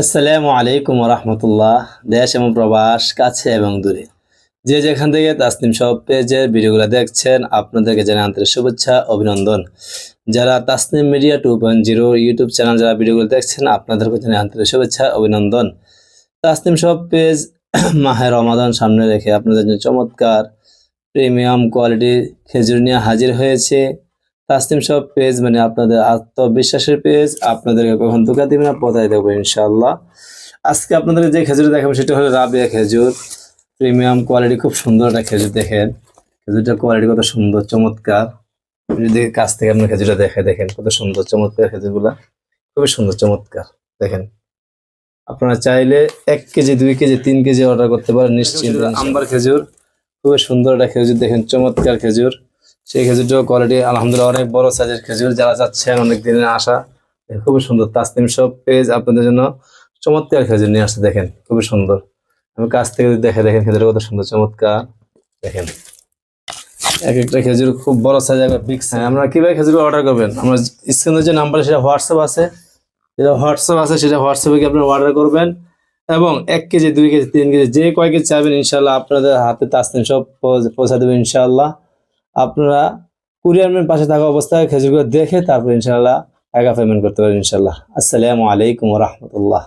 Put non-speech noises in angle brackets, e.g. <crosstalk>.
আসসালামু আলাইকুম রহমতুল্লাহ দেশ এবং প্রবাস, কাছে এবং দূরে। যে যেখান থেকে তাসনিম সব পেজের ভিডিওগুলো দেখছেন, আপনাদেরকে জানাই আন্তরিক শুভেচ্ছা, অভিনন্দন। যারা Tasnim media two point zero YouTube channel যারা ভিডিওগুলো দেখছেন, আপনাদেরকে জানাই আন্তরিক শুভেচ্ছা, অভিনন্দন। তাসনিম সব পেজ <clears throat> মাহের রমাদান সামনে রেখে আপনাদের জন্য চমৎকার, প্রিমিয়াম কোয়ালিটি খেজুর নিয়ে হাজির হয়েছে। তাসনিম সব পেজ মানে আপনাদের আত্মবিশ্বাসের পেজ আপনাদেরকে কখন ধোকা দিবে না পথায় দেবো ইনশাল্লাহ আজকে আপনাদের যে খেজুর দেখাবো সেটা হলো রাবিয়া খেজুর। প্রিমিয়াম কোয়ালিটি খুব সুন্দর একটা খেজুর দেখেন। খেজুরটার কোয়ালিটি কত সুন্দর চমৎকার। যদি কাছ থেকে আপনার খেজুরটা দেখে দেখেন কত সুন্দর চমৎকার খেজুরগুলা। খুবই সুন্দর চমৎকার দেখেন। আপনারা চাইলে এক কেজি দুই কেজি তিন কেজি অর্ডার করতে পারেন নিশ্চিন্ত আম্বার খেজুর। খুবই সুন্দর একটা খেজুর দেখেন চমৎকার খেজুর। সেই খেজুরটাও কোয়ালিটি আলহামদুলিল্লাহ অনেক বড় সাইজের খেজুর। যারা চাচ্ছেন অনেক দিনের আসা খুবই সুন্দর। তাসনিম সব পেজ আপনাদের জন্য চমৎকার খেজুর নিয়ে আসতে দেখেন, খুবই সুন্দর। আমি কাছ থেকে দেখে, দেখেন খেজুর কত সুন্দর, চমৎকার। দেখেন, এক একটা খেজুর খুব বড় সাইজ একটা বিগ সাইজ আমরা কীভাবে খেজুর অর্ডার করবেন? আমরা স্ক্রিনের যে নাম্বার সেটা হোয়াটসঅ্যাপ আছে। যেটা হোয়াটসঅ্যাপ আছে, সেটা হোয়াটসঅ্যাপে গিয়ে আপনারা অর্ডার করবেন। এবং এক কেজি, দুই কেজি, তিন কেজি, যে কয় কেজি চাইবেন ইনশাল্লাহ আপনাদের হাতে তাসনিম সব পৌঁছে দেবেন ইনশাল্লাহ আপনারা কুরিয়ারম্যান পাশে থাকা অবস্থায় খেজুরগুলো দেখে তারপর ইনশাল্লাহ টাকা পেমেন্ট করতে পারেন ইনশাল্লাহ আসসালামু আলাইকুম রহমতুল্লাহ।